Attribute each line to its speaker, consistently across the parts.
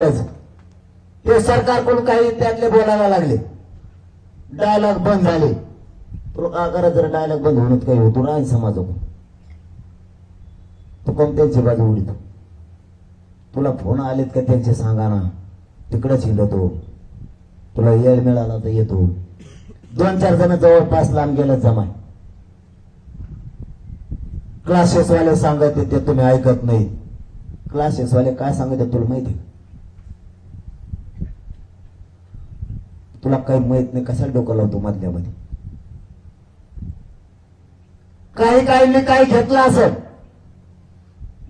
Speaker 1: हे सरकारकडून काही त्यातले बोलायला लागले. डायलॉग बंद झाले. तुला का करा जर डायलॉग बंद होण्यात काही होतो नाही समाजाकडून तू कोण त्यांची बाजू उडीतो? तुला फोन आलेत का त्यांचे सांगा ना तिकडेच हिंडतो. तुला येळ मिळाला तर येतो. दोन चार जण जवळपास लांब गेलं जमाय. क्लासेसवाले सांगत ते तुम्ही ऐकत नाही. क्लासेस वाले काय सांगत तुला माहिती तुला काही माहीत नाही कशाला डोकं लावतो मधल्यामध्ये? काही काही मी काही घेतलं असं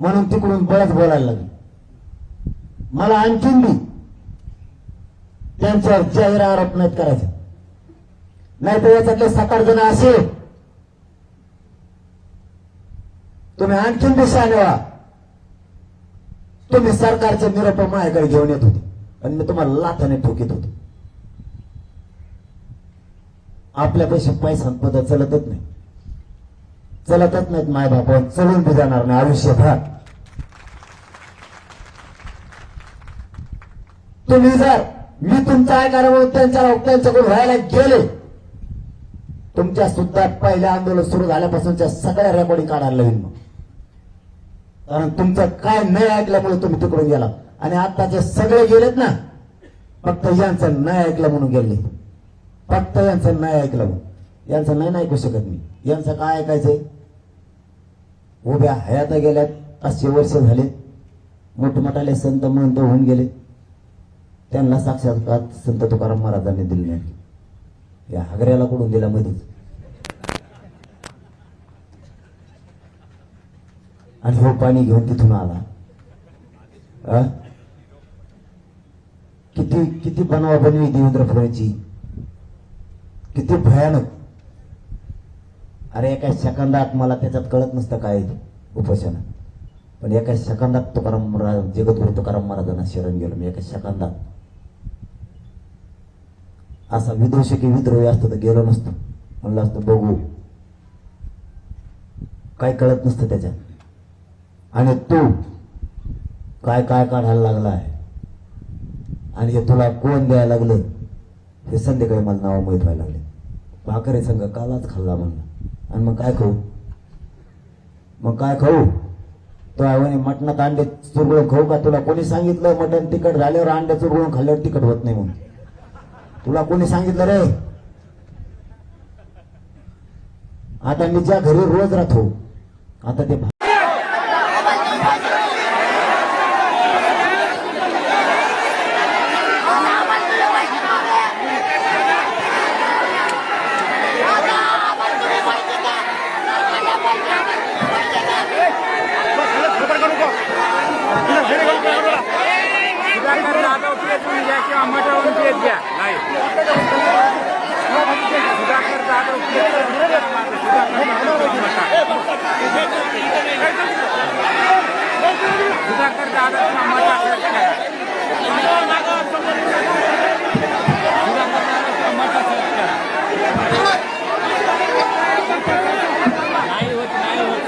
Speaker 1: म्हणून तिकडून बळच बोलायला लागले. मला आणखीन बी. त्यांच्यावर जाहीर आरोप नाहीत करायचे. नाही तर याच्यातले सात आठ जण असे. तुम्ही आणखीन बी व्हा. तुम्ही सरकारचे निरोप माझ्याकडे घेऊन येत होते. आणि मी तुम्हाला लाथाने ठोकीत होतो. आपल्यापेक्षा पैसा पद चलतच नाही. चलतच नाहीत माय बापा चलून बी जाणार नाही आयुष्यभर. तुम्ही जर मी तुमचा ऐकायला म्हणून त्यांच्या त्यांच्याकडून व्हायला गेले तुमच्या सुद्धा पहिल्या आंदोलन सुरू झाल्यापासूनच्या सगळ्या रेकॉर्डिंग काढायला लागेल मग. कारण तुमचं काय नाही ऐकल्यामुळे तुम्ही तिकडून गेला. आणि आताचे सगळे गेलेत ना फक्त यांचं नाही ऐकलं म्हणून गेले. फक्त यांचं नाही ऐकलं. यांचं नाही ऐकू शकत मी. यांचं काय ऐकायचंय? उभ्या हयात गेल्यात. पाचशे वर्ष झाले मोठमोठाले संत महंत होऊन गेले त्यांना साक्षात्कार संत तुकाराम महाराजांनी दिले नाही. या हागऱ्याला कुठून दिला मध्येच आणि हो पाणी घेऊन तिथून आला. अ? किती किती बनवा बनवी देवेंद्र फडणवीसची किती भयानक. अरे एका सेकंदात मला त्याच्यात कळत नसतं काय उपोषण पण एका सेकंदात तुकाराम महाराज जगद्गुरु तुकाराम महाराजांना शरण गेलो मी एका सेकंदात. असा विदूषकी विद्रोही असतो तर गेलो नसतो. म्हणलं असतं बघू. काय कळत नसतं त्याच्यात. आणि तू काय काय काढायला लागला आहे आणि हे तुला कोण द्यायला लागलं? हे संध्याकाळी मला नाव माहीत व्हायला लागले. भाकरी संघ कालाच खाल्ला म्हणलं. आणि मग काय खाऊ? मग काय खाऊ? तो आहे मटणात अंडे चुरगळून खाऊ का? तुला कोणी सांगितलं मटण तिखट झाल्यावर अंडे चुरगळून खाल्ल्यावर तिखट होत नाही म्हणून? तुला कोणी सांगितलं रे? आता मी ज्या घरी रोज राहतो आता ते भा-
Speaker 2: सुधाकर जाधव पेटून घ्या किंवा मटावून पेट घ्या. नाही. सुधाकर जाधव सुधाकर जाधव सुधाकर करा नाही होत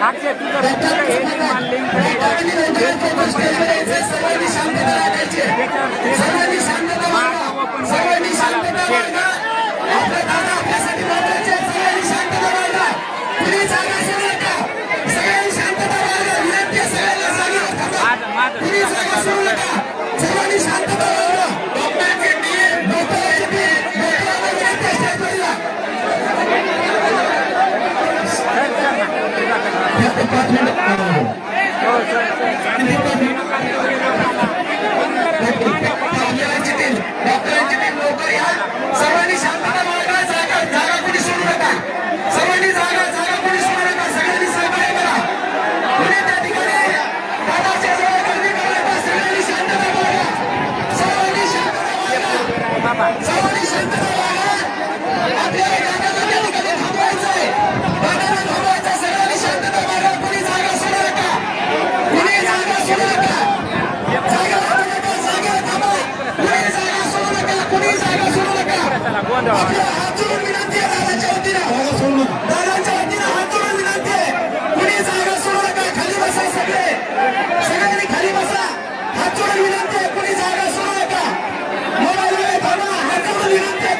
Speaker 3: থাকছে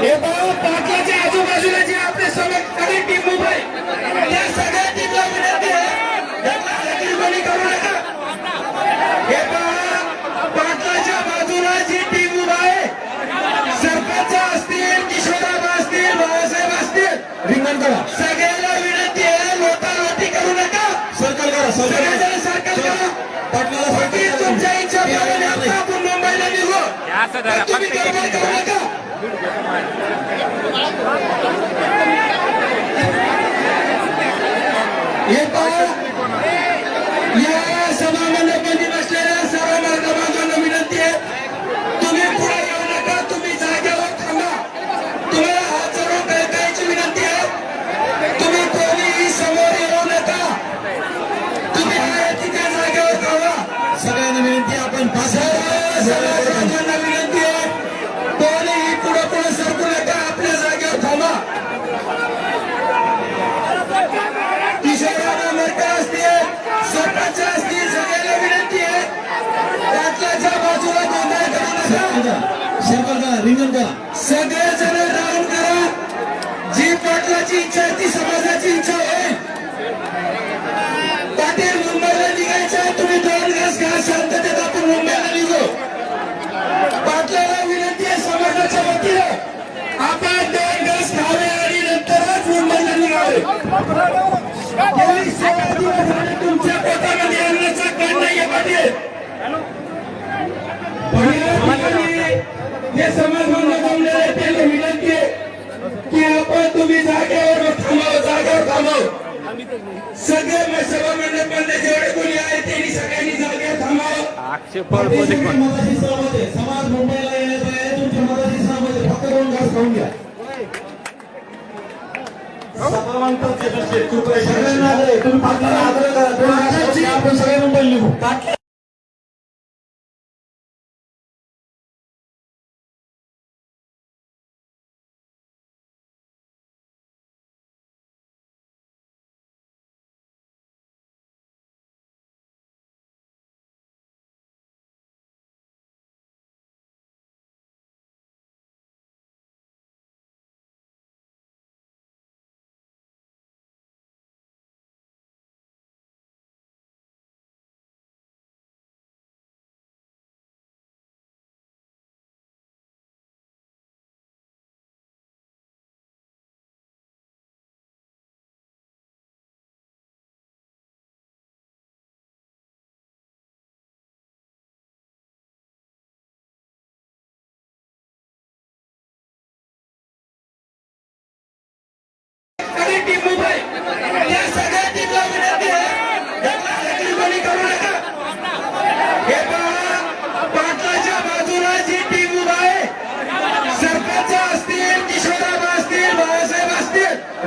Speaker 3: पाटलाच्या आजूबाजूला जे आपले सगळे अनेक टीम मुंबई त्या सगळ्या टीमला विनंती आहे. कोणी करू नका. हे पाटलाच्या बाजूला सगळ्याला विनंती आहे लोटालोटी करू नका.
Speaker 4: सर्कल करा सर्कल
Speaker 3: करा.
Speaker 4: पाटलाला
Speaker 3: सर्कल तुमच्या मुंबईला निघू. तुम्ही करू नका.
Speaker 4: येता रिंगण करा
Speaker 3: सगळे जण राऊंड करा. जी पाटलाची इच्छा आहे ती समाजाची इच्छा आहे. पाटील मुंबईला निघायचं तुम्ही दोन दिवस घ्या शांततेत आपण मुंबईला निघू. पाटलाला विनंती आहे समाजाच्या वतीने आपण दोन दिवस घ्यावे आणि नंतरच मुंबईला निघावे. पाटील हे समाज बांधव जमलेले त्याला विनंती आहे की आपण तुम्ही जागेवर थांबव जागेवर थांबव. सगळे सभा मंडळामध्ये जेवढे कोणी आहे त्यांनी सगळ्यांनी जागेवर थांबावं.
Speaker 5: आक्षेप
Speaker 4: मताची सहमत आहे. समाज मुंबईला येण्याचा आहे तुमच्या मताची सहमत आहे. फक्त दोन घास खाऊन घ्या.
Speaker 3: सगळ्यांना तुम्ही फाटला आग्रह करा दोन घास आपण सगळे
Speaker 2: मुंबई
Speaker 3: लिहू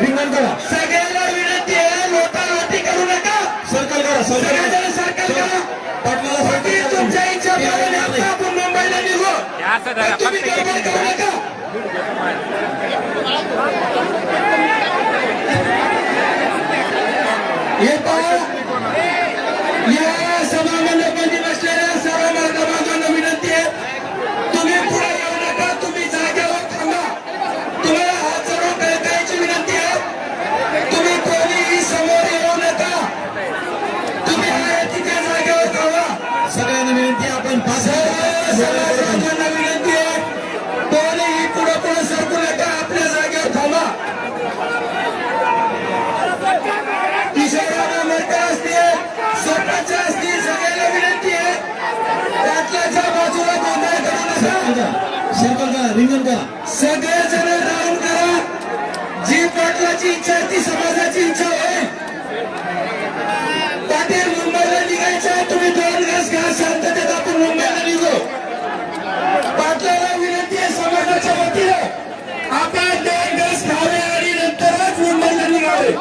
Speaker 2: रिंगण
Speaker 3: करा. सगळ्यांना विनंती आहे लोटालोटी करू नका. सर्कल करा सगळ्यांना सर्कल करा. पाटलाला सर्कल तुमच्या इच्छा मुंबईला निघू. तुम्ही करू नका. सर्कल करा रिंगण करा सगळे जण राऊंड करा. जी पाटलाची इच्छा ती समाजाची इच्छा आहे. पाटील मुंबईला निघायचं तुम्ही दोन घास घ्या शांततेत आपण मुंबईला निघू. पाटलाला विनंती आहे समाजाच्या वतीनं आपण दोन घास खावे आणि नंतरच मुंबईला निघावे.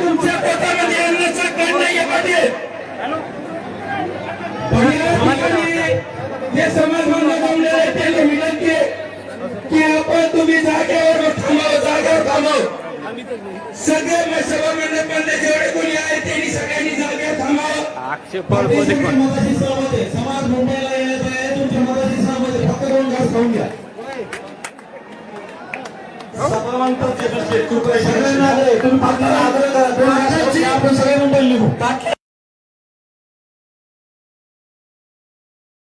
Speaker 3: तुमच्या पोटामध्ये अन्नाचा कण नाहीये पाटील जे समाज बांधव जमलेले आहेत त्यांना विनंती आहे की आपण तुम्ही जागेवर थांबावं जागेवर थांबावं सगळे सभा मंडपातले जेवढे कोणी आहेत त्यांनी सगळ्यांनी जागेवर थांबावं
Speaker 2: आक्षेप
Speaker 3: आहे. समाज मुंबईला येत आहे तुमच्या सहमत आहे. फक्त दोन घास खाऊन घ्या सगळ्यांना आहे. तुम्ही. आपण सगळे मुंबईला निघू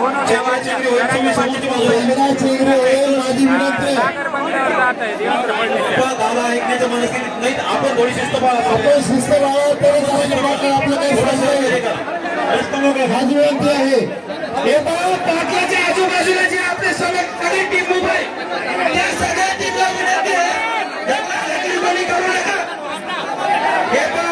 Speaker 3: सोडू नका. खाली बसा सगळे. सगळ्यांनी खाली बसा. हात जोडून विनंती आहे. कुणी जागा सोडू नका. मोबाईलमध्ये थांबा. हात जोडून विनंती आहे. कुणी जागा सोडू नका. सगळ्यांना हात जोडून विनंती आहे. कुणी जागा सोडू नका. आपल्याला दादा महत्वाचे आहेत. सगळ्यांना विनंती आहे. हात जोडून. कुणी जागा सोडू नका. कुणी जागा सोडू नका.
Speaker 2: सागर बंगल्यावर जात आहे देवेंद्र फडणवीस
Speaker 3: दादा ऐकण्याच्या मनस्थितीत नाही आपण थोडी शिस्त पाळा
Speaker 1: आपण शिस्त बाळगली तरच आपण पाटला आपलं काही समजलं माझी विनंती आहे
Speaker 3: हे पहा, पाटलाच्या आजूबाजूला जे आपले सगळे कडे टीम उभे आहे, त्या सगळ्या टीमला विनंती आहे यांना हाकलून करू नका हे पहा,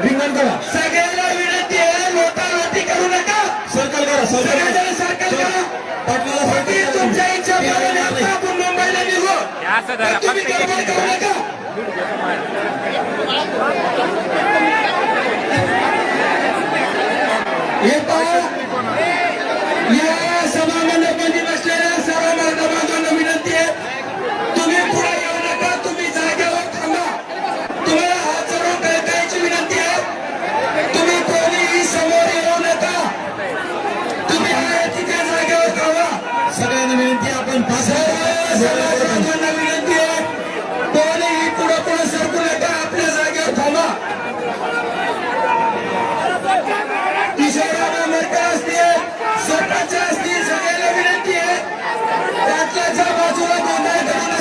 Speaker 3: रिंगण करा. सगळ्यांना विनंती आहे लोटालोटी करू नका. सर्कल करा सगळेजण सर्कल करा. पाटलाला पाटील तुमच्या इच्छा प्रमाणे आता आपण मुंबईला निघू. तुम्ही गडबड करू नका.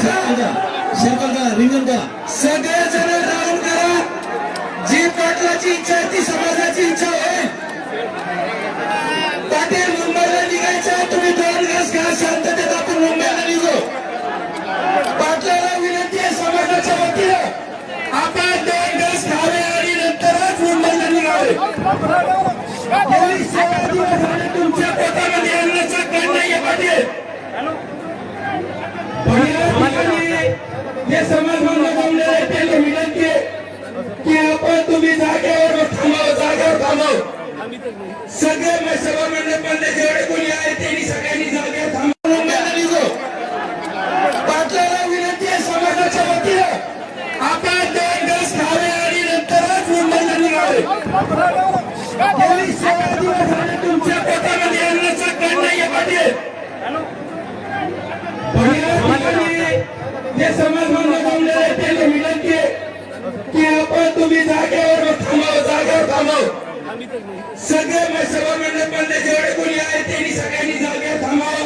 Speaker 3: गोंधळ करू सर्कल करा रिंगण करा. सगळेजण राऊंड करा. जी पाटलाची इच्छा आहे ती समाजाची इच्छा आहे. पाटील मुंबईला निघायचा तुम्ही दोन घास घ्या शांततेत आपण मुंबईला निघू. पाटलाला विनंती आहे समाजाच्या वतीनं आपण दोन घास खावे आणि नंतरच मुंबईला निघावे. पोलीस सेवा दिवस झाले तुमच्या पोटामध्ये अन्नाचा कण नाहीये पाटील. जे समाज बांधव जमलेले त्यांना विनंती की आपण तुम्ही जागेवर थांबावं जागेवर थांबावं सगळे सभा मंडपातले जेवढे समाज बांधव जमलेले आहेत त्यांना विनंती आहे की आपण तुम्ही जागेवर थांबावं जागेवर थांबावं सगळे सभा मंडपातले जेवढे कोणी आहेत त्यांनी सगळ्यांनी जागेवर थांबावं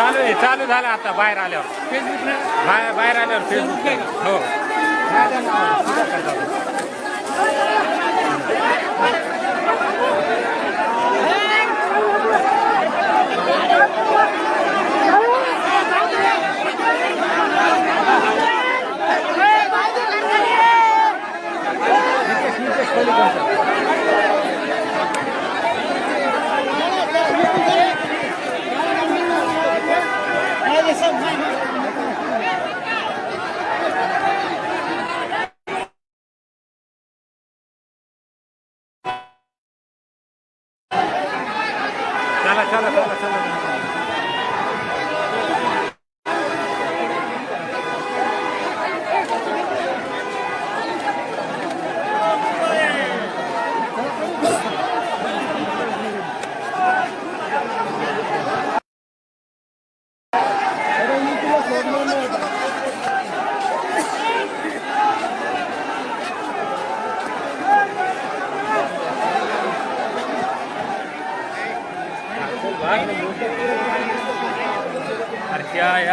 Speaker 2: चालू आहे चालू झालं आता बाहेर आल्यावर बाहेर बाहेर आल्यावर फेसबुक हो चला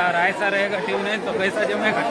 Speaker 2: यार ऐसा रहेगा ट्यू नहीं तो कैसा जमेगा